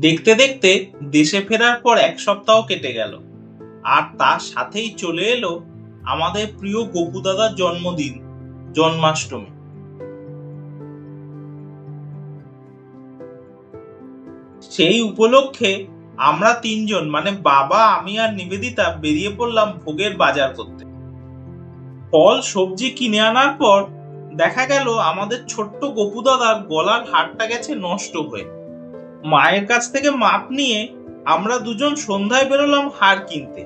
দেখতে দেখতে দেশে ফেরার পর এক সপ্তাহ কেটে গেল। আর তার সাথেই চলে এলো আমাদের প্রিয় গপু দাদার জন্মদিন, জন্মাষ্টমী। সেই উপলক্ষে আমরা তিনজন মানে বাবা, আমি আর নিবেদিতা বেরিয়ে পড়লাম ভোগের বাজার করতে। ফল, সবজি কিনে আনার পর দেখা গেল আমাদের ছোট্ট গপু দাদার গলার হাড়টা গেছে নষ্ট হয়ে। মায়ের কাছ থেকে মাপ নিয়ে আমরা দুজন সন্ধ্যায় বেরোলাম হার কিনতে।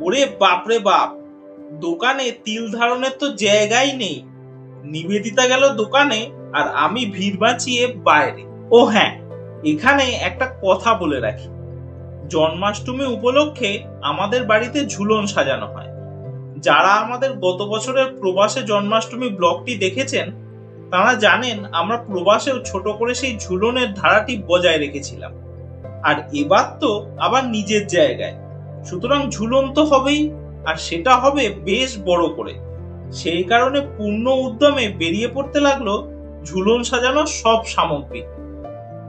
ওরে বাপরে বাপ, দোকানে তিল ধারণের তো জায়গাই নেই। নিবেদিতা গেল দোকানে আর আমি ভিড় বাঁচিয়ে বাইরে। ও হ্যাঁ এখানে একটা কথা বলে রাখি। জন্মাষ্টমী উপলক্ষে আমাদের বাড়িতে ঝুলন সাজানো হয়। যারা আমাদের গত বছরের প্রবাসে জন্মাষ্টমী ব্লগটি দেখেছেন তারা জানেন, আমরা প্রবাসেও ছোট করে সেই ঝুলনের ধারাটি বজায় রেখেছিলাম। আর এবার তো আবার নিজের জায়গায়। সুতরাং ঝুলন তো হবেই, আর সেটা হবে বেশ বড় করে। সেই কারণে পূর্ণ উদ্যমে বেরিয়ে পড়তে লাগল ঝুলন সাজানোর সব সামগ্রী।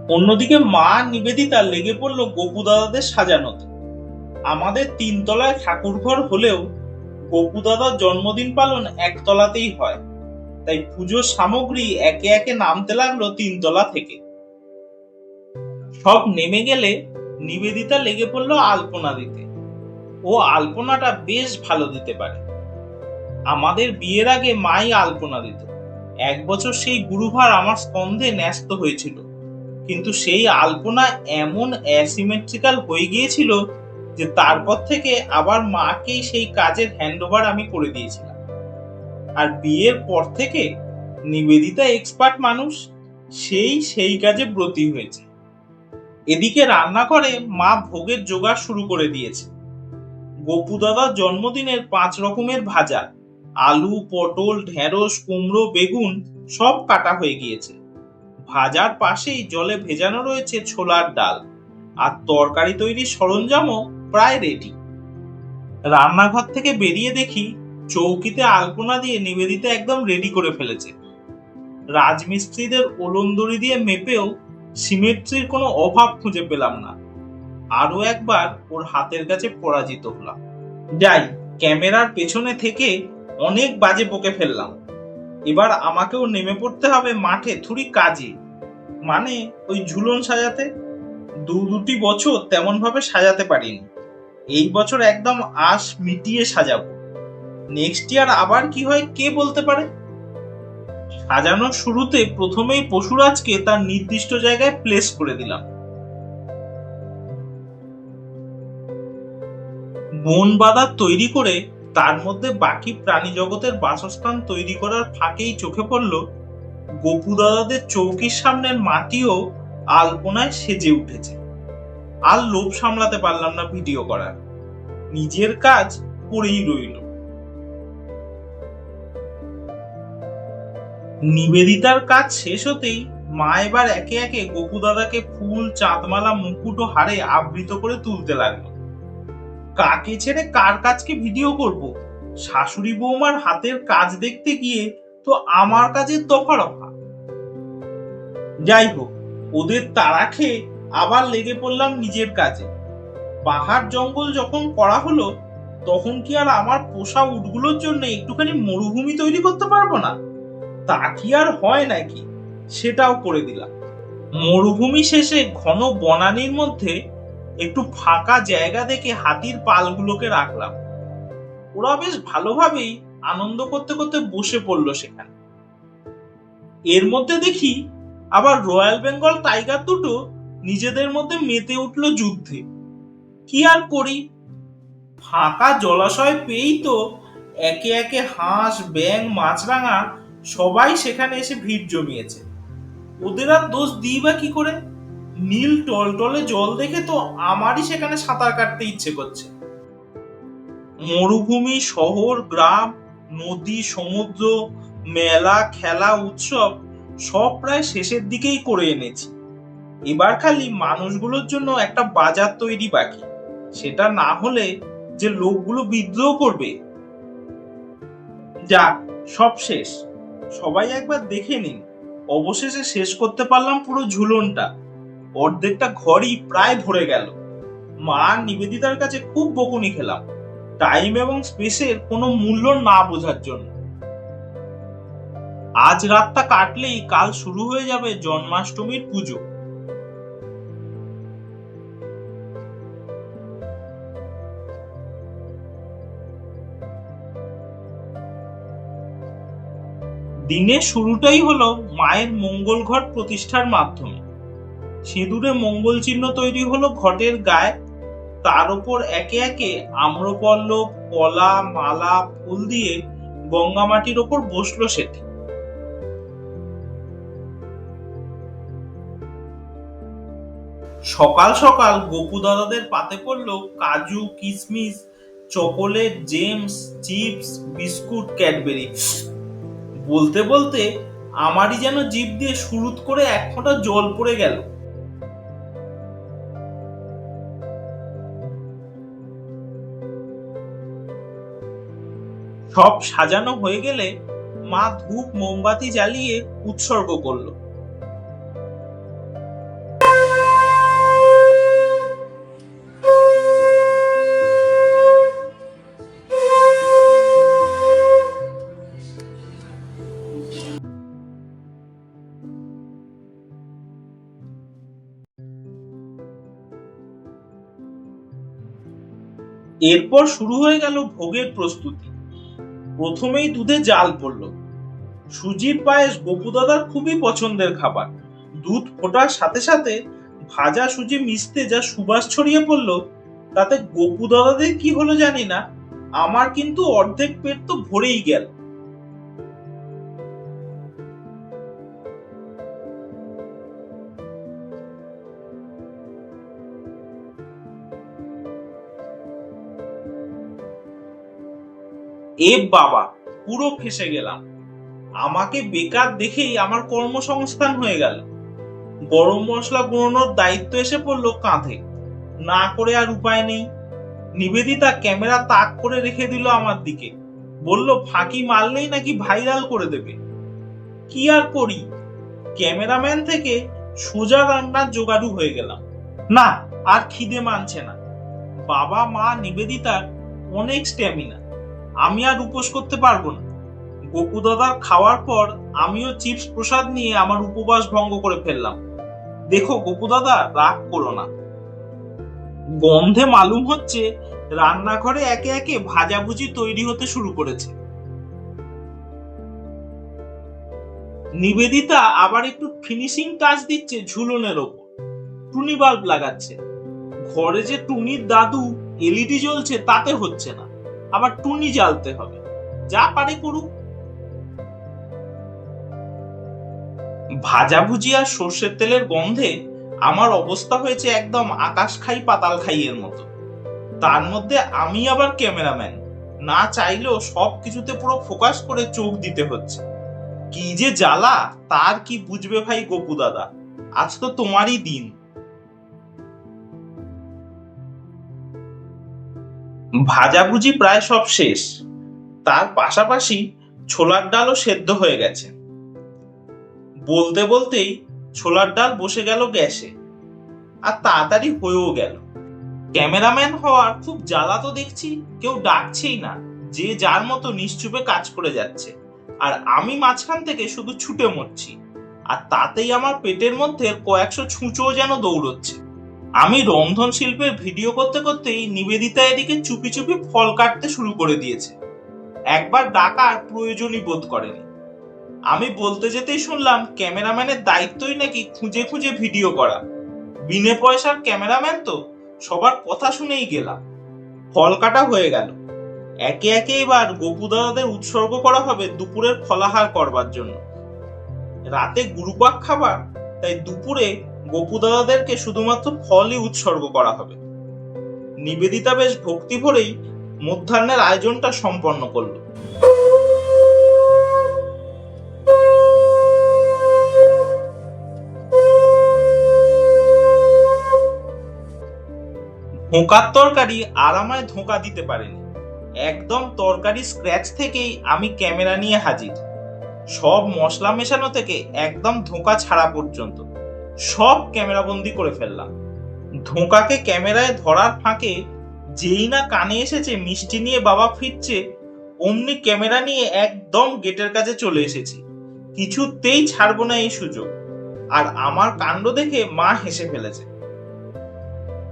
অন্যদিকে মা নিবেদিতা লেগে পড়ল গপু দাদাদের সাজানোতে। আমাদের তিনতলায় ঠাকুর ঘর হলেও গপু দাদার জন্মদিন পালন একতলাতেই হয়। তাই পুজোর সামগ্রী একে একে নামতে লাগল তিনতলা থেকে। সব নেমে গেলে নিবেদিতা লেগে পড়ল আলপনা দিতে। ও আলপনাটা বেশ ভালো দিতে পারে। আমাদের বিয়ের আগে মাই আলপনা দিত। এক বছর সেই গুরুভার আমার স্কন্ধে ন্যস্ত হয়েছিল। কিন্তু সেই আলপনা এমন অ্যাসিমেট্রিক্যাল হয়ে গিয়েছিল যে তারপর থেকে আবার মাকেই সেই কাজের হ্যান্ডওভার আমি করে দিয়েছিলাম। আর বিয়ের পর থেকে নিবেদিতা এক্সপার্ট মানুষ, সেই সেই কাজে ব্রতী হয়েছে। এদিকে রান্নাঘরে মা ভোগের জোগাড় শুরু করে দিয়েছে। গপু দাদার জন্মদিনের পাঁচ রকমের ভাজা, আলু, পটল, ঢেঁড়স, কুমড়ো, বেগুন, সব কাটা হয়ে গিয়েছে। ভাজার পাশেই জলে ভেজানো রয়েছে ছোলার ডাল আর তরকারি তৈরির সরঞ্জামও প্রায় রেডি রান্নাঘর থেকে বেরিয়ে দেখি চৌকিতে আলপনা দিয়ে নিবেদিতা একদম রেডি করে ফেলেছে। রাজমিস্ত্রিদের ওলন্দড়ি দিয়ে মেপেও সিমেট্রির কোনো অভাব খুঁজে পেলাম না। আরও একবার ওর হাতের কাছে পরাজিত হলাম। যাই, ক্যামেরার পেছনে থেকে অনেক বাজে বকে ফেললাম। এবার আমাকেও নেমে পড়তে হবে মাঠে থুড়ি কাজে। মানে ওই ঝুলন সাজাতে? দু দুটি বছর তেমন ভাবে সাজাতে পারিনি। এই বছর একদম আশ মিটিয়ে সাজাবো। নেক্সট ইয়ার আবার কি হয়, কে বলতে পারে? সাজানোর শুরুতে প্রথমেই পশুরাজকে তার নির্দিষ্ট জায়গায় প্লেস করে দিলাম। বন বাঁধা তৈরি করে তার মধ্যে বাকি প্রাণী জগতের বাসস্থান তৈরি করার ফাঁকেই চোখে পড়ল গপু দাদাদের চৌকির সামনের মাটিও আলপনায় সেজে উঠেছে। আর লোভ সামলাতে পারলাম না ভিডিও করার। নিজের কাজ করেই রইল। নিবেদিতার কাজ শেষ হতেই মা এবার একে একে গপু দাদাকে ফুল, চাঁদমালা, মুকুট ও হারে আবৃত করে তুলতে লাগল। কাকে ছেড়ে কার কাজকে ভিডিও করব? শাশুড়ি বৌমার হাতের কাজ দেখতে গিয়ে তো আমার কাজের দফা রফা যাই হোক, ওদের তাড়া খেয়ে আবার লেগে পড়লাম নিজের কাজে। পাহাড় জঙ্গল যখন করা হলো, তখন কি আর আমার পোষা উটগুলোর জন্য একটুখানি মরুভূমি তৈরি করতে পারব না? তা কি আর হয় নাকি? সেটাও করে দিলাম। মরুভূমি শেষে ঘন বনানির মধ্যে একটু ফাঁকা জায়গা দেখে হাতির পালগুলোকে রাখলাম। ওরা বেশ ভালোভাবেই আনন্দ করতে করতে বসে পড়ল সেখানে। এর মধ্যে দেখি আবার রয়্যাল বেঙ্গল টাইগার দুটো নিজেদের মধ্যে মেতে উঠল যুদ্ধে। কি আর করি? ফাঁকা জলাশয় পেয়েই তো একে একে হাঁস ব্যাং মাছরাঙা সবাই সেখানে এসে ভিড় জমিয়েছে। ওদের আর দোষ দিই বা কি করে? নীল টলটলে জল দেখে তো আমারই সেখানে সাঁতার কাটতে ইচ্ছে করছে। মরুভূমি, শহর, গ্রাম, নদী, সমুদ্র, মেলা, খেলা, উৎসব সব প্রায় শেষের দিকেই করে এনেছি। এবার খালি মানুষগুলোর জন্য একটা বাজার তৈরি বাকি। সেটা না হলে যে লোকগুলো বিদ্রোহ করবে। যাক, সব শেষ। সবাই একবার দেখে নিন। অবশেষে শেষ করতে পারলাম পুরো ঝুলনটা। অর্ধেকটা ঘরই প্রায় ভরে গেল। মা নিবেদিতার কাছে খুব বকুনি খেলাম। টাইম এবং স্পেসের কোনো মূল্য না বোঝার জন্য। আজ রাতটা কাটলেই কাল শুরু হয়ে যাবে জন্মাষ্টমীর পুজো। দিনের শুরুটাই হলো মায়ের মঙ্গল ঘট প্রতিষ্ঠার মাধ্যমে। সিঁদুরে মঙ্গল চিহ্ন তৈরি হলো ঘটের গায়ে। তার উপর একে একে আম্রপল্লব, কলা, মালা, ফুল দিয়ে গঙ্গা মাটির ওপর বসল সেটি। সকাল সকাল গোপু দাদাদের পাতে পড়ল কাজু কিশমিশ chocolate, Gems, chips, biscuit, Cadbury. বলতে বলতে আমারই যেন জিভ দিয়ে শুরু করে এক ফোঁটা জল পড়ে গেল। সব সাজানো হয়ে গেলে মা ধূপ মোমবাতি জ্বালিয়ে উৎসর্গ করল। এরপর শুরু হয়ে গেল ভোগের প্রস্তুতি। প্রথমেই দুধে জাল পড়ল। সুজির পায়েস গোপুদাদার খুবই পছন্দের খাবার। দুধ ফোটার সাথে সাথে ভাজা সুজি মিশতে যা সুবাস ছড়িয়ে পড়ল, তাতে গোপু দাদাদের কি হলো জানি না। আমার কিন্তু অর্ধেক পেট তো ভরেই গেল। এ বাবা, পুরো ফেসে গেলাম। আমাকে বেকার দেখেই আমার কর্মসংস্থান হয়ে গেল। গরম মশলা গুঁড়োনোর দায়িত্ব এসে পড়ল কাঁধে। না করে আর উপায় নেই। নিবেদিতা ক্যামেরা তাক করে রেখে দিল আমার দিকে। বলল, ফাঁকি মারলেই নাকি ভাইরাল করে দেবে। কি আর করি? ক্যামেরাম্যান থেকে সোজা রান্নার জোগাড়ু হয়ে গেলাম। না, আর খিদে মানছে না। বাবা মা নিবেদিতার অনেক স্ট্যামিনা আমি আর উপোস করতে পারব না। গোপু দাদার খাওয়ার পর আমিও চিপস প্রসাদ নিয়ে আমার উপবাস ভঙ্গ করে ফেললাম। দেখো গোপু দাদা রাগ করো না। গন্ধে মালুম হচ্ছে রান্নাঘরে একে একে ভাজাভুজি তৈরি হতে শুরু করেছে। নিবেদিতা আবার একটু ফিনিশিং টাচ দিচ্ছে ঝুলনের ওপর। টুনি বাল্ব লাগাচ্ছে। ঘরে যে টুনির দাদু এলইডি জ্বলছে তাতে হচ্ছে না। আবার টুনি জ্বালতে হবে। যা পারে করুক। ভাজাভুজি আর সর্ষের তেলের গন্ধে আমার অবস্থা হয়েছে একদম আকাশ খাই পাতাল খাইয়ের মতো। তার মধ্যে আমি আবার ক্যামেরাম্যান। না চাইলেও সব কিছুতে পুরো ফোকাস করে চোখ দিতে হচ্ছে। কি যে জ্বালা, তার কি বুঝবে ভাই গোপু দাদা? আজ তো তোমারই দিন। ভাজাভুজি প্রায় সব শেষ। তার পাশাপাশি ছোলার ডালও সেদ্ধ হয়ে গেছে। বলতে বলতেই ছোলার ডাল বসে গেল গ্যাসে, আর তাড়াতাড়ি হয়েও গেল। ক্যামেরাম্যান হওয়ার খুব জ্বালা তো দেখছি, কেউ ডাকছেই না, যে যার মতো নিশ্চুপে কাজ করে যাচ্ছে। আর আমি মাঝখান থেকে শুধু ছুটে মরছি, আর তাতেই আমার পেটের মধ্যে কয়েকশো ছুঁচোও যেন দৌড়চ্ছে। আমি রন্ধন শিল্পের ভিডিও করতে করতেই নিবেদিতা এদিকে চুপি চুপি ফল কাটতে শুরু করে দিয়েছে। একবার ডাকার প্রয়োজনই বোধ করেনি। আমি বলতে যেতেই শুনলাম ক্যামেরাম্যানের দায়িত্বই নাকি খুঁজে খুঁজে ভিডিও করা। বিনে পয়সার ক্যামেরাম্যান তো, সবার কথা শুনেই গেলাম। ফল কাটা হয়ে গেল। একে একে এবার গোপু দাদাদের উৎসর্গ করা হবে দুপুরের ফলাহার করবার জন্য। রাতে গুরুপাক খাবার, তাই দুপুরে গোপু দাদাদেরকে শুধুমাত্র ফলই উৎসর্গ করা হবে। নিবেদিতা বেশ ভক্তি ভরেই মধ্যাহ্নের আয়োজনটা সম্পন্ন করল। ধোঁকার তরকারি আরামায় ধোঁকা দিতে পারেনি। একদম তরকারি স্ক্র্যাচ থেকেই আমি ক্যামেরা নিয়ে হাজির। সব মশলা মেশানো থেকে একদম ধোঁকা ছাড়া পর্যন্ত। সব ক্যামেরাবন্দি করে ফেললাম। ধোঁকাকে ক্যামেরায় ধরার ফাঁকে যেই না কানে এসেছে মিষ্টি নিয়ে বাবা ফিরছে, অমনি ক্যামেরা নিয়ে একদম গেটের কাছে চলে এসেছি। কিছুতেই ছাড়বো না এই সুযোগ। আর আমার কাণ্ড দেখে মা হেসে ফেলেছে।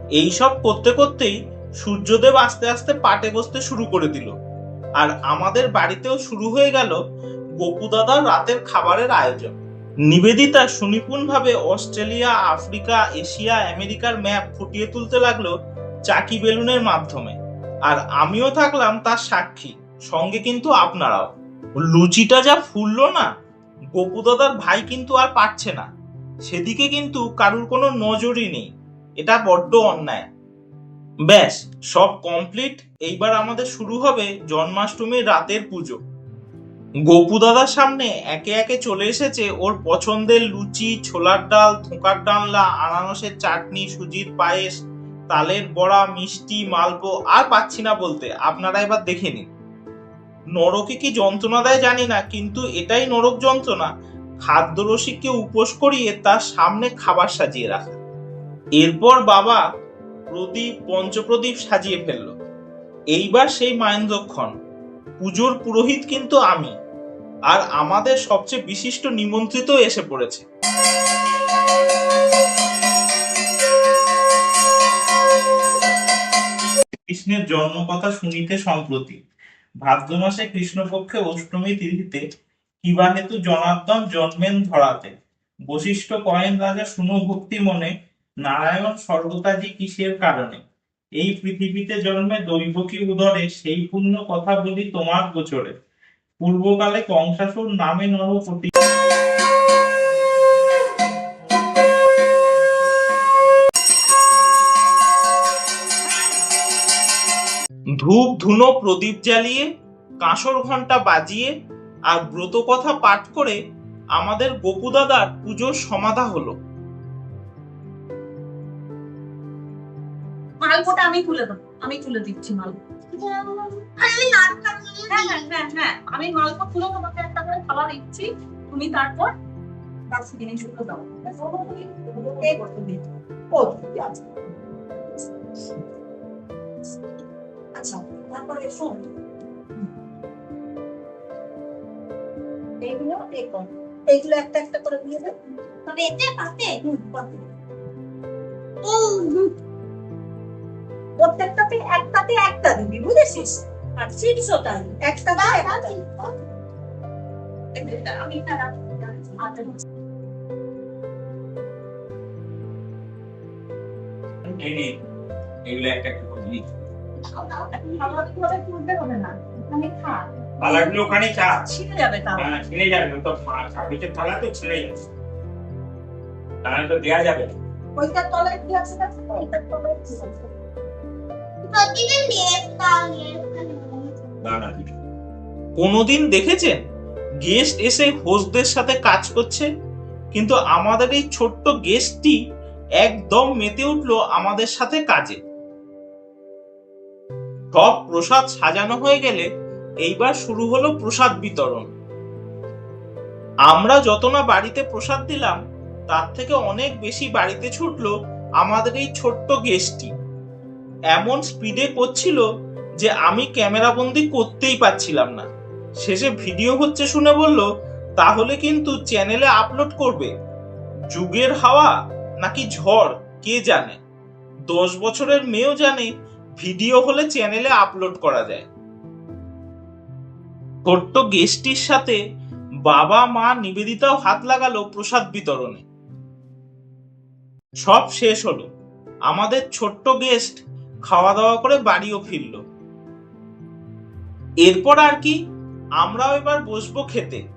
এইসব করতে করতেই সূর্যদেব আস্তে আস্তে পাটে বসতে শুরু করে দিল। আর আমাদের বাড়িতেও শুরু হয়ে গেল গোপুদাদার রাতের খাবারের আয়োজন। নিবেদিতা সুনিপুণভাবে অস্ট্রেলিয়া, আফ্রিকা, এশিয়া, আমেরিকার ম্যাপ ফুটিয়ে তুলতে লাগল চাকি বেলুনের মাধ্যমে। আর আমিও থাকলাম তার সাক্ষী, সঙ্গে কিন্তু আপনারাও। লুচিটা যা ফুললো না গোপুদাদার ভাই কিন্তু আর পারছে না। সেদিকে কিন্তু কারুর কোনো নজরই নেই, এটা বড্ড অন্যায়। ব্যাস, সব কমপ্লিট এইবার আমাদের শুরু হবে জন্মাষ্টমীর রাতের পুজো। গোপু দাদার সামনে একে একে চলে এসেছে ওর পছন্দের লুচি, ছোলার ডাল, থোকার ডালনা, আনারসের চাটনি, সুজির পায়েস, তালের বড়া, মিষ্টি, মালপো, আর পাচ্ছি না বলতে। আপনারা এবার দেখে নিন। নরকে কি যন্ত্রণা দেয় জানি না, কিন্তু এটাই নরক যন্ত্রণা। খাদ্যরসিককে উপোস করিয়ে তার সামনে খাবার সাজিয়ে রাখা। এরপর বাবা প্রদীপ, পঞ্চপ্রদীপ সাজিয়ে ফেলল। এইবার সেই মায়েন্দ্রক্ষণ পুজোর পুরোহিত কিন্তু আমি। আর আমাদের সবচেয়ে বিশিষ্ট নিমন্ত্রিত এসে পড়েছে। কৃষ্ণের জন্ম কথা শুনিতে সম্প্রতি। ভাদ্র মাসে কৃষ্ণপক্ষে অষ্টমী তিথিতে কিবা হেতু জনার্দন জন্মেন ধরাতে। বশিষ্ঠ কয়েন রাজা শুনো ভক্তি মনে, নারায়ণ স্বর্গতাজি কিসের কারণে? এই পৃথিবীতে জন্মে দৈবকী উদরে সেই পুণ্য কথা বলি তোমার গোচরে। পূর্বকালে কংসাসুর নামে নরপতি ধূপ ধুনো প্রদীপ জ্বালিয়ে, কাঁসর ঘণ্টা বাজিয়ে আর ব্রত কথা পাঠ করে আমাদের গোপু দাদার পুজোর সমাধা হলো। মালপোটা আমি তুলে দেবো আমি তুলে দিচ্ছি মালপো হ্যাঁ হ্যাঁ হ্যাঁ হ্যাঁ আমি মালপো তুলে তোমাকে একটা করে খাবার দিচ্ছি তুমি তারপর বাকি জিনিসগুলো দাও। আচ্ছা তারপরে শোন এইগুলো এই এইগুলো একটা একটা করে দিয়ে দে তবে এতে পাতে? হুম পাতে। প্রত্যেকটাতে একটাতে একটা দিবি বুঝেছিস? আর চিপসও তাই। একটাতে একটা আমি এগুলো করে থালাগুলো ওখানে চা। ছিঁড়ে যাবে হ্যাঁ ছিঁড়ে যাবে তো থালা তো ছিঁড়ে যাবে তাহলে তো দেওয়া যাবে না। ওইটার তলায় কি আছে ওইটার তলায় কি আছে কোনোদিন দেখেছেন? গেস্ট এসে হোস্টদের সাথে কাজ করছে? কিন্তু আমাদের এই ছোট্ট গেস্টটি একদম মেতে উঠল আমাদের সাথে কাজে। সব প্রসাদ সাজানো হয়ে গেলে এইবার শুরু হলো প্রসাদ বিতরণ। আমরা যত না বাড়িতে প্রসাদ দিলাম, তার থেকে অনেক বেশি বাড়িতে ছুটলো আমাদের এই ছোট্ট গেস্টটি এমন স্পিডে করছিল যে আমি ক্যামেরা বন্দি করতেই পারছিলাম না। শেষে ভিডিও হচ্ছে শুনে বলল, তাহলে কিন্তু চ্যানেলে আপলোড করবে। যুগের হাওয়া নাকি ঝড়, কে জানে? দশ বছরের মেয়েও জানে ভিডিও হলে চ্যানেলে আপলোড করা যায়। ছোট্ট গেস্টির সাথে বাবা মা নিবেদিতাও হাত লাগালো প্রসাদ বিতরণে। সব শেষ হলো। আমাদের ছোট্ট গেস্ট খাওয়া দাওয়া করে বাড়িও ফিরল। এরপর আর কি আমরাও এবার বসবো খেতে।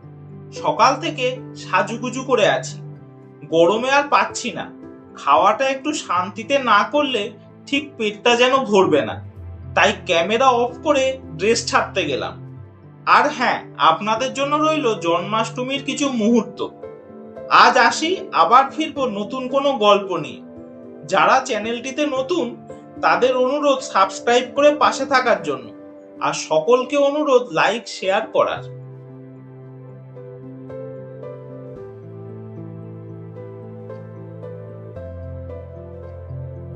সকাল থেকে সাজুগুজু করে আছি। গরমে আর পাচ্ছি না। খাওয়াটা একটু শান্তিতে না করলে ঠিক পেটটা যেন ভরবে না। তাই ক্যামেরা অফ করে ড্রেস ছাড়তে গেলাম। আর হ্যাঁ আপনাদের জন্য রইল জন্মাষ্টমীর কিছু মুহূর্ত। আজ আসি, আবার ফিরবো নতুন কোনো গল্প নিয়ে। যারা চ্যানেলটিতে নতুন তাদের অনুরোধ সাবস্ক্রাইব করে পাশে থাকার জন্য। আর সকলকে অনুরোধ লাইক শেয়ার করার।